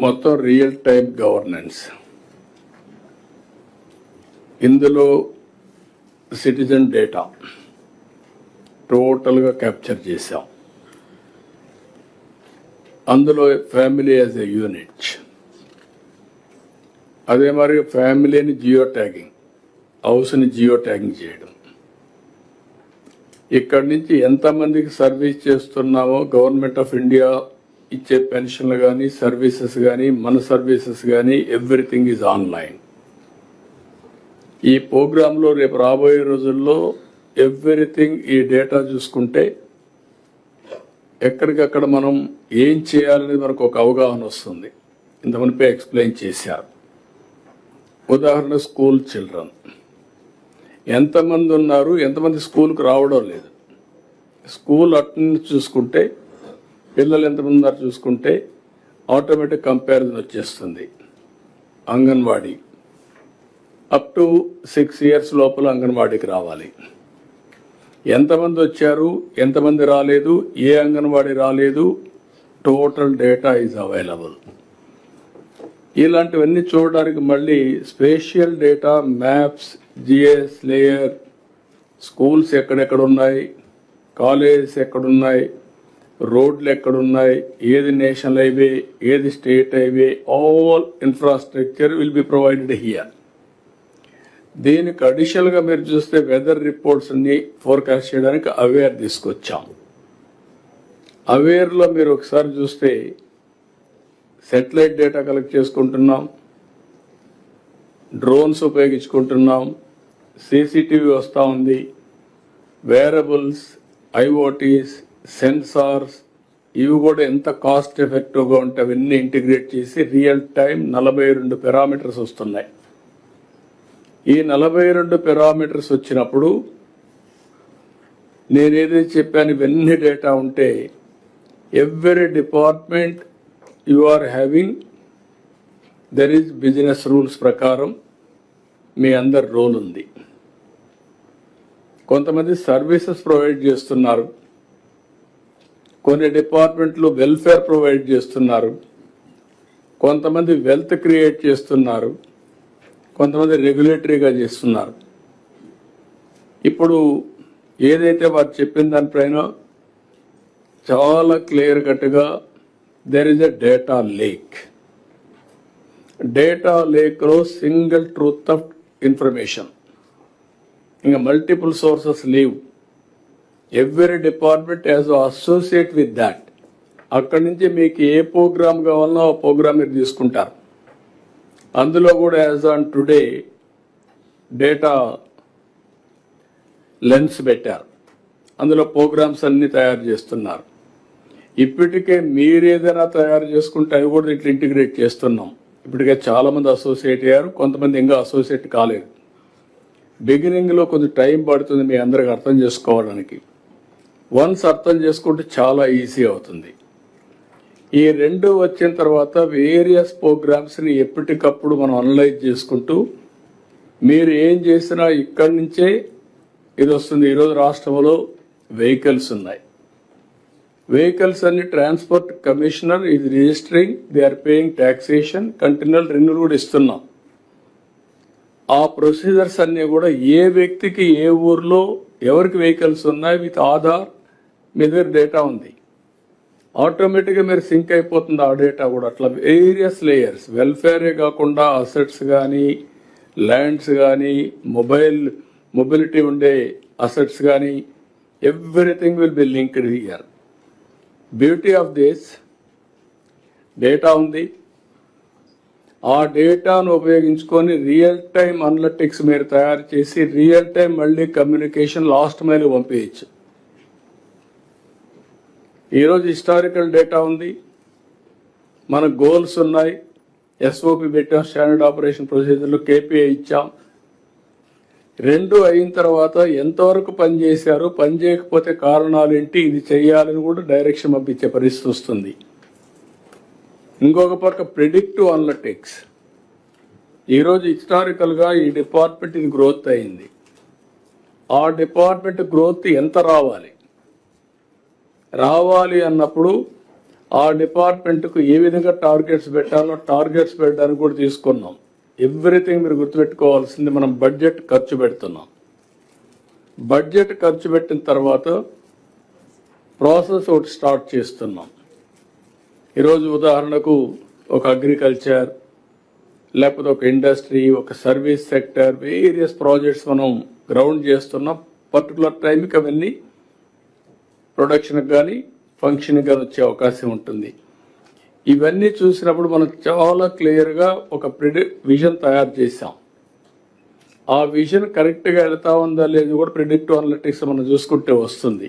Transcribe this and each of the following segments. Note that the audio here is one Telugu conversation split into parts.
మొత్తం రియల్ టైమ్ గవర్నెన్స్ ఇందులో సిటిజన్ డేటా టోటల్గా క్యాప్చర్ చేశాం. అందులో ఫ్యామిలీ యాజ్ ఎ యూనిట్ అదే మరి ఫ్యామిలీని జియో ట్యాగింగ్ హౌస్ని జియో ట్యాగింగ్ చేయడం. ఇక్కడి నుంచి ఎంతమందికి సర్వీస్ చేస్తున్నామో గవర్నమెంట్ ఆఫ్ ఇండియా ఇచ్చే పెన్షన్లు కానీ సర్వీసెస్ కానీ మన సర్వీసెస్ కానీ ఎవ్రీథింగ్ ఈజ్ ఆన్లైన్. ఈ ప్రోగ్రాంలో రేపు రాబోయే రోజుల్లో ఎవ్రీథింగ్ ఈ డేటా చూసుకుంటే ఎక్కడికక్కడ మనం ఏం చేయాలనేది మనకు ఒక అవగాహన వస్తుంది. ఇంత మునిపే ఎక్స్ప్లెయిన్ చేశారు. ఉదాహరణ స్కూల్ చిల్డ్రన్. ఎంతమంది ఉన్నారు? ఎంతమంది స్కూల్కి రావడం లేదు. స్కూల్ అటెండెన్స్ చూసుకుంటే పిల్లలు ఎంతమంది ఉన్నారు చూసుకుంటే ఆటోమేటిక్ కంపారిజన్ వచ్చేస్తుంది. Anganwadi. Up to six years లోపల అంగన్వాడీకి రావాలి. ఎంతమంది వచ్చారు? ఎంతమంది రాలేదు? ఏ అంగన్వాడీ రాలేదు? టోటల్ డేటా ఈజ్ అవైలబుల్ ఇలాంటివన్నీ చూడడానికి మళ్ళీ spatial data maps GS layer schools ఎక్కడెక్కడ ఉన్నాయి? కాలేజెస్ ఎక్కడున్నాయి? రోడ్లు ఎక్కడున్నాయి ఏది నేషనల్ హైవే ఏది state highway all infrastructure will be provided here దీనికి అడిషనల్గా మీరు చూస్తే వెదర్ రిపోర్ట్స్ని ఫోర్కాస్ట్ చేయడానికి అవేర్ తీసుకొచ్చాం. అవేర్లో మీరు ఒకసారి చూస్తే సెటిలైట్ డేటా కలెక్ట్ చేసుకుంటున్నాం డ్రోన్స్ ఉపయోగించుకుంటున్నాం సీసీటీవీ వస్తూ ఉంది వేరబుల్స్ ఐఓటీస్ సెన్సార్స్ ఇవి కూడా ఎంత కాస్ట్ ఎఫెక్టివ్గా ఉంటే అవన్నీ ఇంటిగ్రేట్ చేసి రియల్ టైం నలభై రెండు పెరామీటర్స్ వస్తున్నాయి. ఈ నలభై రెండు పెరామీటర్స్ వచ్చినప్పుడు నేను చెప్పాను ఇవన్నీ డేటా ఉంటే every department you are having there is business rules ప్రకారం మీ అందరి రోల్ ఉంది. కొంతమంది సర్వీసెస్ ప్రొవైడ్ చేస్తున్నారు. కొన్ని డిపార్ట్మెంట్లు వెల్ఫేర్ ప్రొవైడ్ చేస్తున్నారు. కొంతమంది వెల్త్ క్రియేట్ చేస్తున్నారు. కొంతమంది రెగ్యులేటరీగా చేస్తున్నారు. ఇప్పుడు ఏదైతే వారు చెప్పిన దానిపైన చాలా క్లియర్ కట్గా there is a data lake data లేక్లో single truth of information ఇంకా multiple sources leave. Every department as associate with that అక్కడి నుంచి మీకు ఏ ప్రోగ్రామ్ కావాలన్నా ఆ ప్రోగ్రామ్ మీరు తీసుకుంటారు. అందులో కూడా as on today data lens పెట్టారు. అందులో ప్రోగ్రామ్స్ అన్నీ తయారు చేస్తున్నారు. ఇప్పటికే మీరు ఏదైనా తయారు చేసుకుంటే అవి కూడా ఇట్లా ఇంటిగ్రేట్ చేస్తున్నాం. ఇప్పటికే చాలామంది అసోసియేట్ అయ్యారు కొంతమంది ఇంకా అసోసియేట్ కాలేదు. బిగినింగ్లో కొంచెం టైం పడుతుంది మీ అందరికి అర్థం చేసుకోవడానికి. వన్స్ అర్థం చేసుకుంటే చాలా ఈజీ అవుతుంది. ఈ రెండు వచ్చిన తర్వాత వేరియస్ ప్రోగ్రామ్స్ని ఎప్పటికప్పుడు మనం అనలైజ్ చేసుకుంటూ మీరు ఏం చేసినా ఇక్కడి నుంచే ఇది వస్తుంది. ఈరోజు రాష్ట్రంలో వెహికల్స్ ఉన్నాయి. వెహికల్స్ అన్ని ట్రాన్స్పోర్ట్ కమిషనర్ ఇది registering they are paying taxation continual renewal కూడా ఇస్తున్నాం. ఆ ప్రొసీజర్స్ అన్ని కూడా ఏ వ్యక్తికి ఏ ఊర్లో ఎవరికి వెహికల్స్ ఉన్నాయి విత్ ఆధార్ మీ దగ్గర డేటా ఉంది. ఆటోమేటిక్గా మీరు సింక్ అయిపోతుంది ఆ డేటా కూడా. అట్లా వేరియస్ లేయర్స్ వెల్ఫేరే కాకుండా అసెట్స్ కానీ ల్యాండ్స్ కానీ మొబైల్ మొబిలిటీ ఉండే అసెట్స్ కానీ everything will be linked here beauty of this data ఉంది. ఆ డేటాను ఉపయోగించుకొని రియల్ టైం అనలటిక్స్ మీరు తయారు చేసి రియల్ టైం మళ్ళీ కమ్యూనికేషన్ లాస్ట్ మైల్ పంపించచ్చు ఈరోజు హిస్టారికల్ డేటా ఉంది. మన గోల్స్ ఉన్నాయి. ఎస్ఓపి పెట్టాం స్టాండర్డ్ ఆపరేషన్ ప్రొసీజర్లు కేపీఐ ఇచ్చాం. రెండు అయిన తర్వాత ఎంతవరకు పని చేశారు పని చేయకపోతే కారణాలు ఏంటి ఇది చేయాలని కూడా డైరెక్షన్ పంపించే పరిస్థితి వస్తుంది. ఇంకొక పక్క ప్రిడిక్టివ్ అనలటిక్స్ ఈరోజు హిస్టారికల్గా ఈ డిపార్ట్మెంట్ ఇది గ్రోత్ అయింది. ఆ డిపార్ట్మెంట్ గ్రోత్ ఎంత రావాలి? రావాలి అన్నప్పుడు ఆ డిపార్ట్మెంట్కు ఏ విధంగా టార్గెట్స్ పెట్టాలో టార్గెట్స్ పెట్టడానికి కూడా తీసుకున్నాం. ఎవ్రీథింగ్ మీరు గుర్తుపెట్టుకోవాల్సింది మనం బడ్జెట్ ఖర్చు పెడుతున్నాం. బడ్జెట్ ఖర్చు పెట్టిన తర్వాత ప్రాసెస్ ఒకటి స్టార్ట్ చేస్తున్నాం. ఈరోజు ఉదాహరణకు ఒక అగ్రికల్చర్ లేకపోతే ఒక ఇండస్ట్రీ ఒక సర్వీస్ సెక్టర్ వేరియస్ ప్రాజెక్ట్స్ మనం గ్రౌండ్ చేస్తున్నాం. పర్టికులర్ టైంకి అవన్నీ ప్రొడక్షన్కి కానీ ఫంక్షన్కి కానీ వచ్చే అవకాశం ఉంటుంది. ఇవన్నీ చూసినప్పుడు మనం చాలా క్లియర్గా ఒక ప్రిడి విజన్ తయారు చేసాం ఆ విజన్ కరెక్ట్గా వెళ్తా ఉందా లేదు కూడా ప్రిడిక్టివ్ అనలిటిక్స్ మనం చూసుకుంటే వస్తుంది.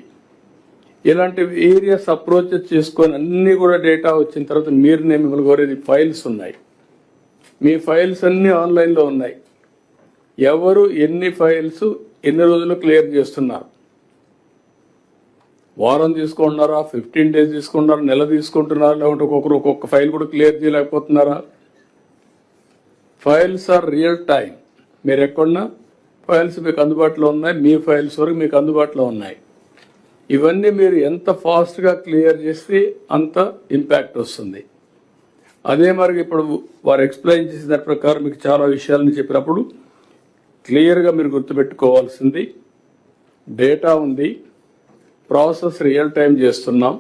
ఇలాంటి వేరియస్ అప్రోచెస్ చేసుకొని అన్నీ కూడా డేటా వచ్చిన తర్వాత మీరు నేను మిమ్మల్ని కోరేది ఫైల్స్ ఉన్నాయి. మీ ఫైల్స్ అన్నీ ఆన్లైన్లో ఉన్నాయి. ఎవరు ఎన్ని ఫైల్స్ ఎన్ని రోజులు క్లియర్ చేస్తున్నారు? వారం తీసుకుంటున్నారా? ఫిఫ్టీన్ డేస్ తీసుకుంటున్నారా? నెల తీసుకుంటున్నారా? లేకుంటే ఒక్కొక్కరు ఒక్కొక్క ఫైల్ కూడా క్లియర్ చేయలేకపోతున్నారా? ఫైల్స్ ఆర్ రియల్ టైం మీరు ఎక్కడున్నా ఫైల్స్ మీకు అందుబాటులో ఉన్నాయి. మీ ఫైల్స్ వరకు మీకు అందుబాటులో ఉన్నాయి. ఇవన్నీ మీరు ఎంత ఫాస్ట్గా క్లియర్ చేస్తే అంత ఇంపాక్ట్ వస్తుంది. అదే మరి ఇప్పుడు వారు ఎక్స్ప్లెయిన్ చేసిన దాని ప్రకారం మీకు చాలా విషయాలని చెప్పినప్పుడు క్లియర్గా మీరు గుర్తుపెట్టుకోవాల్సింది. డేటా ఉంది. ప్రాసెస్ రియల్ టైం చేస్తున్నాం.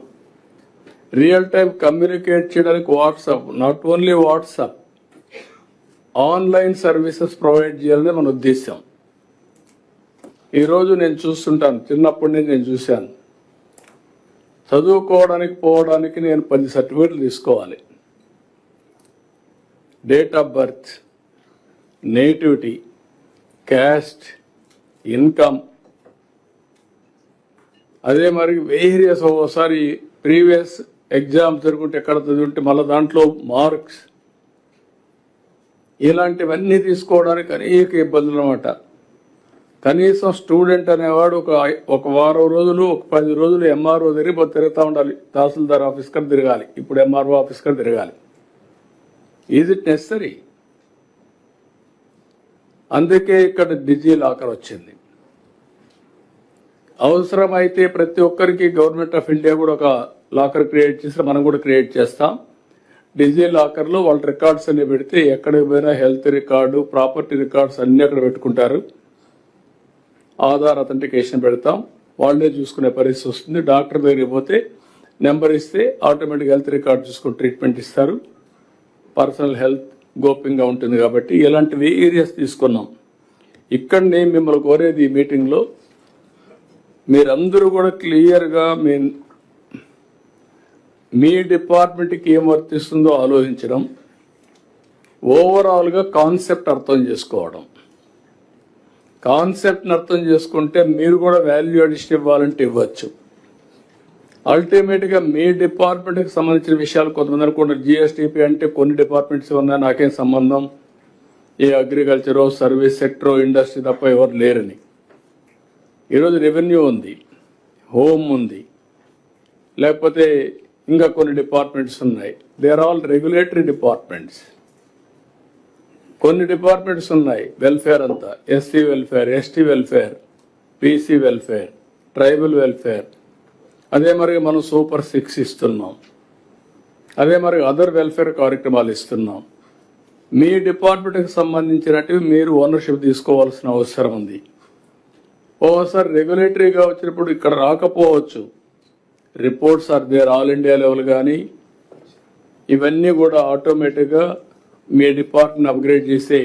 రియల్ టైం కమ్యూనికేట్ చేయడానికి WhatsApp not only WhatsApp online services provide చేయాలని మన ఉద్దేశం ఈరోజు నేను చూస్తుంటాను చిన్నప్పటి నుంచి నేను చూశాను. చదువుకోవడానికి పోవడానికి నేను పది సర్టిఫికేట్లు తీసుకోవాలి. Date of birth nativity caste income అదే మరి వేరియస్ ఒకసారి ప్రీవియస్ ఎగ్జామ్ జరుగుంటే ఎక్కడ చదివింటే మళ్ళీ దాంట్లో మార్క్స్ ఇలాంటివన్నీ తీసుకోవడానికి అనేక ఇబ్బందులు అనమాట కనీసం స్టూడెంట్ అనేవాడు ఒక ఒక వారం రోజులు ఒక పది రోజులు ఎంఆర్ఓ తిరిగి తిరుగుతూ ఉండాలి. తహసీల్దార్ ఆఫీస్ కర్ తిరగాలి. ఇప్పుడు ఎంఆర్ఓ ఆఫీస్ కర్ తిరగాలి. ఈజ్ ఇట్ నెసరీ అందుకే ఇక్కడ డిజీ లాకర్ వచ్చింది. అవసరమైతే ప్రతి ఒక్కరికి గవర్నమెంట్ ఆఫ్ ఇండియా కూడా ఒక లాకర్ క్రియేట్ చేసి మనం కూడా క్రియేట్ చేస్తాం. డిజీ లాకర్లో వాళ్ళ రికార్డ్స్ అన్ని పెడితే ఎక్కడికి పోయినా హెల్త్ రికార్డు ప్రాపర్టీ రికార్డ్స్ అన్నీ అక్కడ పెట్టుకుంటారు. ఆధార్ అథెంటికేషన్ పెడతాం. వాళ్ళే చూసుకునే పరిస్థితి వస్తుంది. డాక్టర్ దగ్గరికి పోతే నెంబర్ ఇస్తే ఆటోమేటిక్ హెల్త్ రికార్డ్ చూసుకుని ట్రీట్మెంట్ ఇస్తారు. పర్సనల్ హెల్త్ గోప్యంగా ఉంటుంది కాబట్టి ఇలాంటి ఏరియాస్ తీసుకున్నాం. ఇక్కడ నేను మిమ్మల్ని కోరేది ఈ మీటింగ్లో మీరందరూ కూడా క్లియర్గా మీ మీ డిపార్ట్మెంట్కి ఏం వర్తిస్తుందో ఆలోచించడం ఓవరాల్గా కాన్సెప్ట్ అర్థం చేసుకోవడం. కాన్సెప్ట్ని అర్థం చేసుకుంటే మీరు కూడా వాల్యూ అడిషన్ ఇవ్వాలంటే ఇవ్వచ్చు. అల్టిమేట్గా మీ డిపార్ట్మెంట్కి సంబంధించిన విషయాలు కొంతమంది అనుకుంటారు. జిఎస్టిపి అంటే కొన్ని డిపార్ట్మెంట్స్ ఉన్నాయి నాకేం సంబంధం? ఏ అగ్రికల్చరో సర్వీస్ సెక్టరో ఇండస్ట్రీ తప్ప ఎవరు లేరని. ఈరోజు రెవెన్యూ ఉంది హోమ్ ఉంది లేకపోతే ఇంకా కొన్ని డిపార్ట్మెంట్స్ ఉన్నాయి. They are all regulatory departments కొన్ని డిపార్ట్మెంట్స్ ఉన్నాయి వెల్ఫేర్ అంతా SC welfare ST welfare BC welfare tribal welfare అదే మరి మనం సూపర్ సిక్స్ ఇస్తున్నాం. అదే మరి అదర్ వెల్ఫేర్ కార్యక్రమాలు ఇస్తున్నాం. మీ డిపార్ట్మెంట్కి సంబంధించినట్టు మీరు ఓనర్షిప్ తీసుకోవాల్సిన అవసరం ఉంది. ఓసారి రెగ్యులేటరీగా వచ్చినప్పుడు ఇక్కడ రాకపోవచ్చు. Reports are there all India level కానీ ఇవన్నీ కూడా ఆటోమేటిక్గా మీ డిపార్ట్మెంట్ అప్గ్రేడ్ చేసే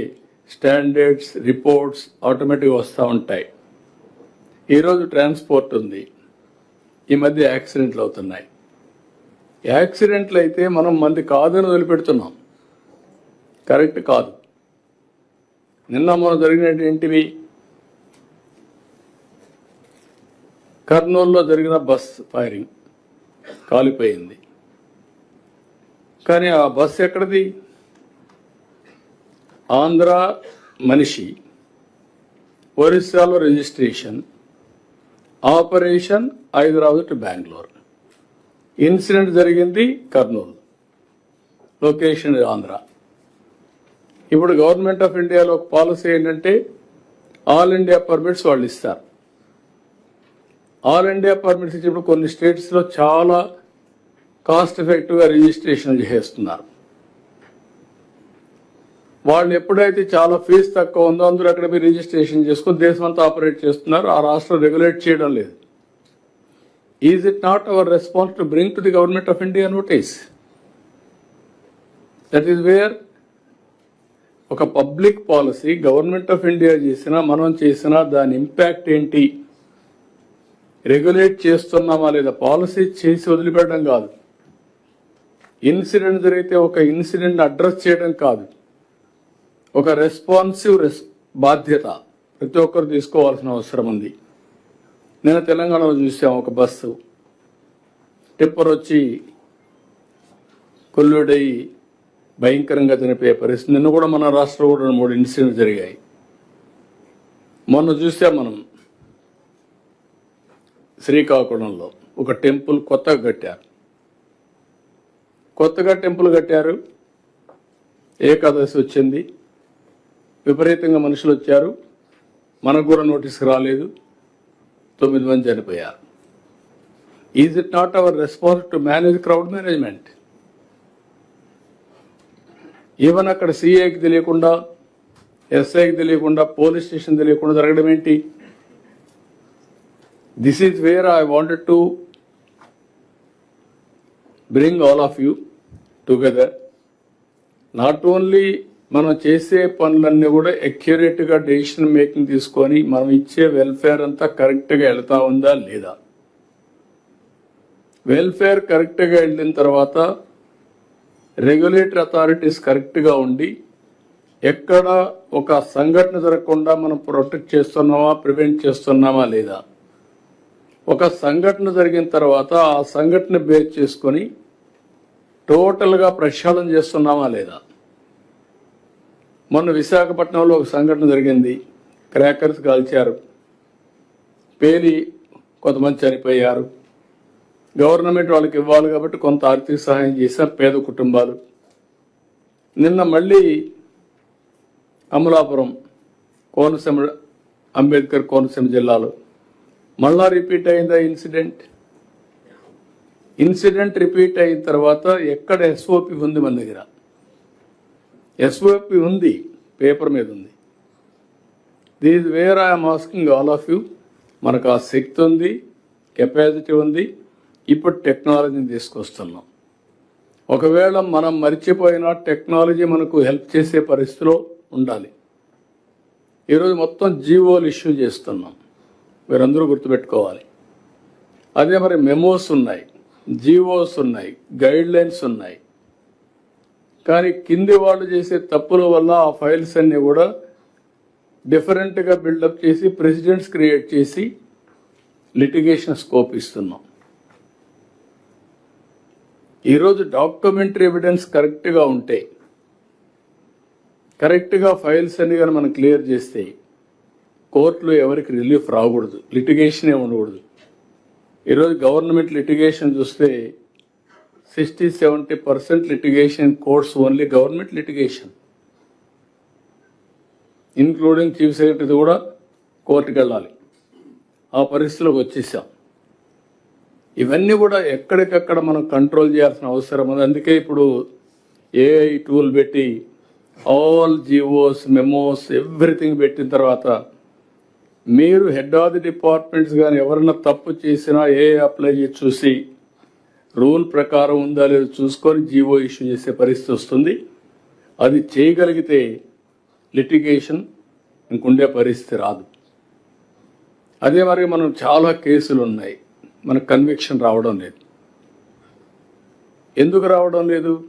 స్టాండర్డ్స్ రిపోర్ట్స్ ఆటోమేటిక్గా వస్తూ ఉంటాయి. ఈరోజు ట్రాన్స్పోర్ట్ ఉంది. ఈ మధ్య యాక్సిడెంట్లు అవుతున్నాయి. యాక్సిడెంట్లు అయితే మనం మంది కాదని వదిలిపెడుతున్నాం. కరెక్ట్ కాదు. నిన్న మనం జరిగినటువంటివి కర్నూలులో జరిగిన బస్ ఫైరింగ్ కాలిపోయింది. కానీ ఆ బస్ ఎక్కడిది? ఆంధ్ర మనిషి ఒరిస్సాలో registration operation Hyderabad to Bengaluru. Incident జరిగింది కర్నూలు లొకేషన్ ఆంధ్ర. ఇప్పుడు గవర్నమెంట్ ఆఫ్ ఇండియాలో ఒక పాలసీ ఏంటంటే ఆల్ ఇండియా పర్మిట్స్ వాళ్ళు ఇస్తారు. ఆల్ ఇండియా పర్మిట్స్ ఇచ్చినప్పుడు కొన్ని స్టేట్స్లో చాలా కాస్ట్ ఎఫెక్టివ్గా రిజిస్ట్రేషన్ చేస్తున్నారు. వాళ్ళు ఎప్పుడైతే చాలా ఫీజు తక్కువ ఉందో అందరూ అక్కడ మీరు రిజిస్ట్రేషన్ చేసుకుని దేశమంతా ఆపరేట్ చేస్తున్నారు. ఆ రాష్ట్రం రెగ్యులేట్ చేయడం లేదు. Is it not our response to bring to the government of India notice that is where ఒక public policy government of India చేసినా మనం చేసినా దాని ఇంపాక్ట్ ఏంటి? రెగ్యులేట్ చేస్తున్నామా లేదా? పాలసీ చేసి వదిలిపెట్టడం కాదు. ఇన్సిడెంట్ జరిగితే ఒక ఇన్సిడెంట్ అడ్రస్ చేయడం కాదు. ఒక రెస్పాన్సివ్ రెస్ బాధ్యత. ప్రతి ఒక్కరు తీసుకోవాల్సిన అవసరం ఉంది. నేను తెలంగాణలో చూసాం ఒక బస్సు. టిప్పర్ వచ్చి కొల్లుడై భయంకరంగా చనిపోయే పరిస్థితి. నిన్న కూడా మన రాష్ట్రంలో కూడా మూడు ఇన్సిడెంట్ జరిగాయి. మొన్న చూసాం మనం. శ్రీకాకుళంలో ఒక టెంపుల్ కొత్తగా కట్టారు. కొత్తగా టెంపుల్ కట్టారు. ఏకాదశి వచ్చింది. విపరీతంగా మనుషులు వచ్చారు. మనకు కూడా నోటీస్కి రాలేదు. తొమ్మిది మంది చనిపోయారు. Is it not our response to manage crowd management even అక్కడ సీఏకి తెలియకుండా ఎస్ఐకి తెలియకుండా పోలీస్ స్టేషన్ తెలియకుండా జరగడం ఏంటి? This is where I wanted to bring all of you together not only మనం చేసే పనులన్నీ కూడా అక్యురేట్గా డెసిషన్ మేకింగ్ తీసుకొని మనం ఇచ్చే వెల్ఫేర్ అంతా కరెక్ట్గా వెళ్తా ఉందా లేదా? వెల్ఫేర్ కరెక్ట్గా వెళ్ళిన తర్వాత రెగ్యులేటరీ అథారిటీస్ కరెక్ట్గా ఉండి ఎక్కడ ఒక సంఘటన జరగకుండా మనం ప్రొటెక్ట్ చేస్తున్నామా ప్రివెంట్ చేస్తున్నామా లేదా? ఒక సంఘటన జరిగిన తర్వాత ఆ సంఘటన బేస్ చేసుకొని టోటల్గా ప్రక్షాళన చేస్తున్నామా లేదా? మొన్న విశాఖపట్నంలో ఒక సంఘటన జరిగింది. క్రాకర్స్ కాల్చారు. పేలి కొంతమంది చనిపోయారు. గవర్నమెంట్ వాళ్ళకి ఇవ్వాలి కాబట్టి కొంత ఆర్థిక సహాయం చేశారు పేద కుటుంబాలు. నిన్న మళ్ళీ అమలాపురం కోనసీమ అంబేద్కర్ కోనసీమ జిల్లాలో మళ్ళా రిపీట్ అయిందా ఇన్సిడెంట్ ఇన్సిడెంట్ రిపీట్ అయిన తర్వాత ఎక్కడ ఎస్ఓపి ఉంది మన దగ్గర? ఎస్ఓపి ఉంది పేపర్ మీద ఉంది. This where I'm asking all of you మనకు ఆ శక్తి ఉంది కెపాసిటీ ఉంది ఇప్పుడు టెక్నాలజీని తీసుకొస్తున్నాం. ఒకవేళ మనం మర్చిపోయినా టెక్నాలజీ మనకు హెల్ప్ చేసే పరిస్థితిలో ఉండాలి. ఈరోజు మొత్తం జీవోలు ఇష్యూ చేస్తున్నాం. మీరందరూ గుర్తుపెట్టుకోవాలి. అదే మరి మెమోస్ ఉన్నాయి జీవోస్ ఉన్నాయి గైడ్ లైన్స్ ఉన్నాయి. కానీ కింది వాళ్ళు చేసే తప్పుల వల్ల ఆ ఫైల్స్ అన్నీ కూడా డిఫరెంట్గా బిల్డప్ చేసి ప్రెసిడెంట్స్ క్రియేట్ చేసి లిటిగేషన్ స్కోప్ ఇస్తున్నాం. ఈరోజు డాక్యుమెంటరీ ఎవిడెన్స్ కరెక్ట్గా ఉంటే కరెక్ట్గా ఫైల్స్ అన్ని కానీ మనం క్లియర్ చేస్తే కోర్టులో ఎవరికి రిలీఫ్ రాకూడదు లిటిగేషనే ఉండకూడదు. ఈరోజు గవర్నమెంట్ లిటిగేషన్ చూస్తే sixty seventy percent litigation courts only government litigation. Including chief secretary కూడా కోర్టుకు వెళ్ళాలి. ఆ పరిస్థితిలోకి వచ్చేసాం. ఇవన్నీ కూడా ఎక్కడికక్కడ మనం కంట్రోల్ చేయాల్సిన అవసరం ఉంది. అందుకే ఇప్పుడు ఏఐ టూల్ పెట్టి ఆల్ జీవోస్ మెమోస్ ఎవ్రీథింగ్ పెట్టిన తర్వాత మీరు హెడ్ ఆఫ్ ది డిపార్ట్మెంట్స్ కానీ ఎవరైనా తప్పు చేసినా ఏ అప్లై చేసి చూసి రూల్ ప్రకారం ఉందా లేదో చూసుకొని జీవో ఇష్యూ చేసే పరిస్థితి వస్తుంది. అది చేయగలిగితే లిటిగేషన్ ఇంకుండే పరిస్థితి రాదు. అదే మరి మనం చాలా కేసులు ఉన్నాయి. మనకు కన్విక్షన్ రావడం లేదు. ఎందుకు రావడం లేదు?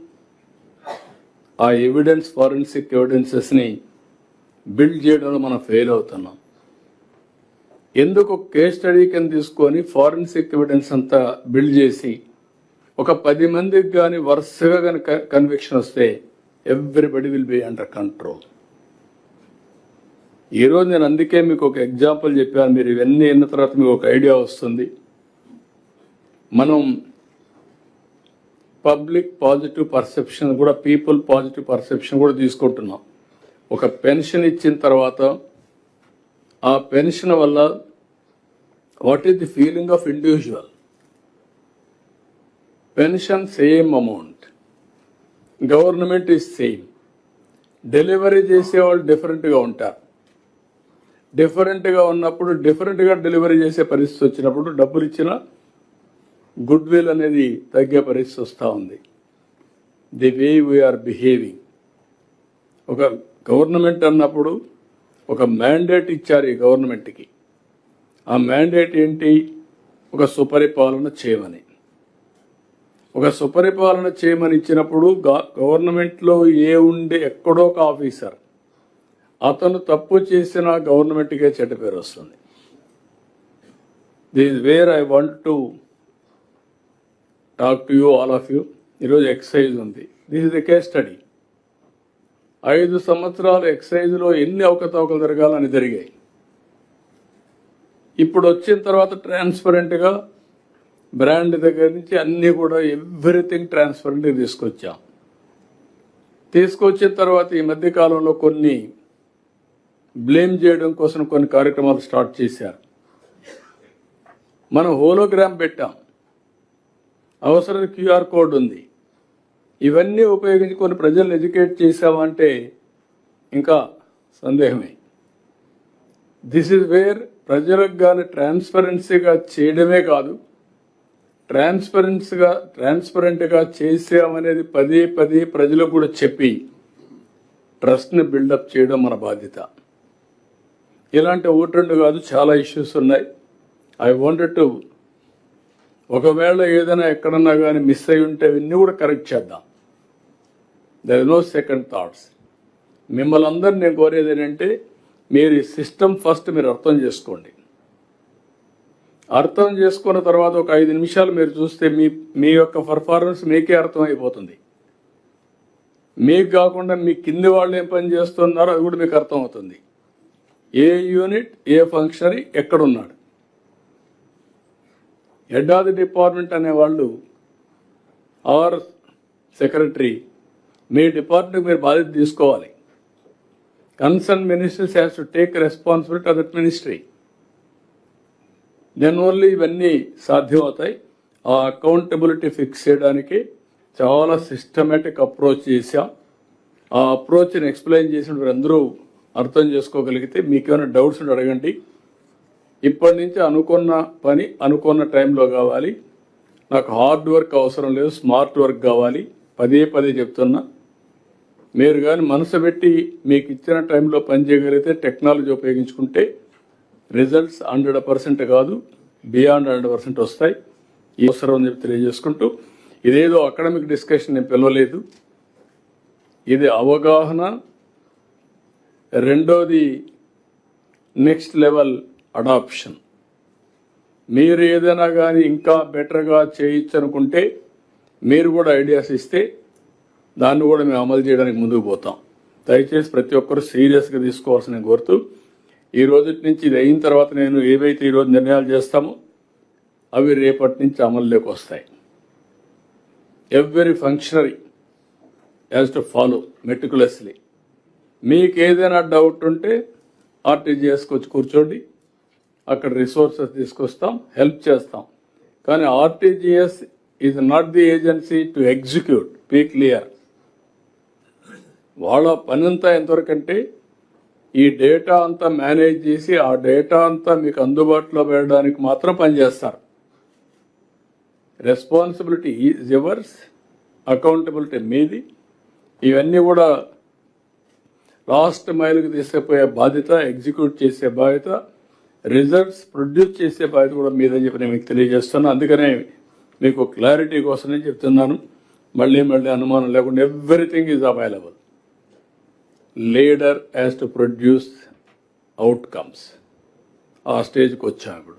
ఆ ఎవిడెన్స్ ఫారెన్సిక్ ఎవిడెన్సెస్ని బిల్డ్ చేయడంలో మనం ఫెయిల్ అవుతున్నాం. ఎందుకు కేస్ స్టడీ కింద తీసుకొని ఫారెన్సిక్ ఎవిడెన్స్ అంతా బిల్డ్ చేసి ఒక పది మందికి కానీ వరుసగా కనుక కన్విక్షన్ వస్తే everybody will be under control ఈరోజు నేను అందుకే మీకు ఒక ఎగ్జాంపుల్ చెప్పాను. మీరు ఇవన్నీ అయిన తర్వాత మీకు ఒక ఐడియా వస్తుంది. మనం పబ్లిక్ పాజిటివ్ పర్సెప్షన్ కూడా పీపుల్ పాజిటివ్ పర్సెప్షన్ కూడా తీసుకుంటున్నాం. ఒక పెన్షన్ ఇచ్చిన తర్వాత ఆ పెన్షన్ వల్ల what is the feeling of individual? Pension same amount. Government is same. Delivery చేసేవాళ్ళు డిఫరెంట్గా ఉంటారు. డిఫరెంట్గా ఉన్నప్పుడు డిఫరెంట్గా డెలివరీ చేసే పరిస్థితి వచ్చినప్పుడు డబ్బులు ఇచ్చిన గుడ్ విల్ అనేది తగ్గే పరిస్థితి వస్తూ ఉంది. The way we are behaving. ఒక గవర్నమెంట్ అన్నప్పుడు ఒక మ్యాండేట్ ఇచ్చారు ఈ గవర్నమెంట్కి ఆ మ్యాండేట్ ఏంటి? ఒక సుపరిపాలన చేయమని. ఒక సుపరిపాలన చేయమని ఇచ్చినప్పుడు గవర్నమెంట్లో ఏ ఉండే ఎక్కడో ఒక ఆఫీసర్ అతను తప్పు చేసిన గవర్నమెంట్కే చెడ్డ పేరు వస్తుంది. This where I want to talk to you all of you ఈరోజు ఎక్సైజ్ ఉంది. This is the case study ఐదు సంవత్సరాలు ఎక్సైజ్లో ఎన్ని అవకతవకలు జరగాలని జరిగాయి. ఇప్పుడు వచ్చిన తర్వాత ట్రాన్స్పరెంట్గా బ్రాండ్ దగ్గర నుంచి అన్నీ కూడా ఎవ్రీథింగ్ ట్రాన్స్పరెంట్గా తీసుకొచ్చాం. తీసుకొచ్చిన తర్వాత ఈ మధ్య కాలంలో కొన్ని బ్లేమ్ చేయడం కోసం కొన్ని కార్యక్రమాలు స్టార్ట్ చేశారు. మనం హోలోగ్రామ్ పెట్టాం. అవసరం క్యూఆర్ కోడ్ ఉంది. ఇవన్నీ ఉపయోగించుకొని ప్రజలను ఎడ్యుకేట్ చేశామంటే ఇంకా సందేహమే. దిస్ ఇస్ వేర్ ప్రజలకు కానీ ట్రాన్స్పరెన్సీగా చేయడమే కాదు ట్రాన్స్పరెన్సీగా ట్రాన్స్పరెంట్గా చేసామనేది పదే పదే ప్రజలకు కూడా చెప్పి ట్రస్ట్ని బిల్డప్ చేయడం మన బాధ్యత. ఇలాంటి ఒకటి రెండు కాదు చాలా ఇష్యూస్ ఉన్నాయి. ఐ వాంటెడ్ టు ఒకవేళ ఏదైనా ఎక్కడన్నా కానీ మిస్ అయి ఉంటే అవన్నీ కూడా కరెక్ట్ చేద్దాం. దర్ నో సెకండ్ థాట్స్ మిమ్మల్ని అందరు నేను కోరేది ఏంటంటే మీరు ఈ సిస్టమ్ ఫస్ట్ మీరు అర్థం చేసుకోండి. అర్థం చేసుకున్న తర్వాత ఒక ఐదు నిమిషాలు మీరు చూస్తే మీ మీ యొక్క పర్ఫార్మెన్స్ మీకే అర్థం అయిపోతుంది మీకు కాకుండా మీ కింది వాళ్ళు ఏం పని చేస్తున్నారో అది కూడా మీకు అర్థమవుతుంది. ఏ యూనిట్ ఏ ఫంక్షనరీ ఎక్కడున్నాడు? హెడ్ ఆఫ్ ది డిపార్ట్మెంట్ అనేవాళ్ళు ఆర్ సెక్రటరీ మీ డిపార్ట్మెంట్ మీరు బాధ్యత తీసుకోవాలి. Concern ministers has to take responsibility of that ministry. Then only ఇవన్నీ సాధ్యమవుతాయి. ఆ అకౌంటబిలిటీ ఫిక్స్ చేయడానికి చాలా సిస్టమేటిక్ అప్రోచ్ చేశాం. ఆ అప్రోచ్ని ఎక్స్ప్లెయిన్ చేసిన మీరు అందరూ అర్థం చేసుకోగలిగితే మీకు ఏమైనా డౌట్స్ ఉంటే అడగండి. ఇప్పటి నుంచి అనుకున్న పని అనుకున్న టైంలో కావాలి. నాకు హార్డ్ వర్క్ అవసరం లేదు స్మార్ట్ వర్క్ కావాలి. పదే పదే చెప్తున్నా. మీరు కానీ మనసు పెట్టి మీకు ఇచ్చిన టైంలో పని చేయగలిగితే టెక్నాలజీ ఉపయోగించుకుంటే రిజల్ట్స్ హండ్రెడ్ పర్సెంట్ కాదు బియాండ్ హండ్రెడ్ పర్సెంట్ వస్తాయి. ఈ అవసరం అని చెప్పి తెలియజేసుకుంటూ ఇదేదో అకాడమిక్ డిస్కషన్ నేను పిలవలేదు. ఇది అవగాహన. రెండోది నెక్స్ట్ లెవెల్ అడాప్షన్. మీరు ఏదైనా కానీ ఇంకా బెటర్గా చేయొచ్చు అనుకుంటే మీరు కూడా ఐడియాస్ ఇస్తే దాన్ని కూడా మేము అమలు చేయడానికి ముందుకు పోతాం. దయచేసి ప్రతి ఒక్కరు సీరియస్గా తీసుకోవాల్సిన కోరుతూ ఈ రోజు నుంచి ఇది అయిన తర్వాత నేను ఏవైతే ఈరోజు నిర్ణయాలు చేస్తామో అవి రేపటి నుంచి అమల్లోకి వస్తాయి. Every functionary has to follow meticulously మీకు ఏదైనా డౌట్ ఉంటే ఆర్టీజీఎస్కి వచ్చి కూర్చోండి. అక్కడ రిసోర్సెస్ తీసుకొస్తాం హెల్ప్ చేస్తాం. కానీ RTGS is not the agency to execute be clear వాళ్ళ పని అంతా ఎంతవరకు అంటే ఈ డేటా అంతా మేనేజ్ చేసి ఆ డేటా అంతా మీకు అందుబాటులో పెట్టడానికి మాత్రం పనిచేస్తారు. రెస్పాన్సిబిలిటీ ఈజ్ ఎవర్స్ అకౌంటబిలిటీ మీది. ఇవన్నీ కూడా లాస్ట్ మైల్కి తీసుకుపోయే బాధ్యత ఎగ్జిక్యూట్ చేసే బాధ్యత రిజల్ట్స్ ప్రొడ్యూస్ చేసే బాధ్యత కూడా మీదని చెప్పి నేను మీకు తెలియజేస్తున్నాను. అందుకనే మీకు క్లారిటీ కోసం నేను చెప్తున్నాను. మళ్ళీ మళ్ళీ అనుమానం లేకుండా everything is available leader has to produce outcomes ఆ స్టేజ్కి వచ్చాం ఇప్పుడు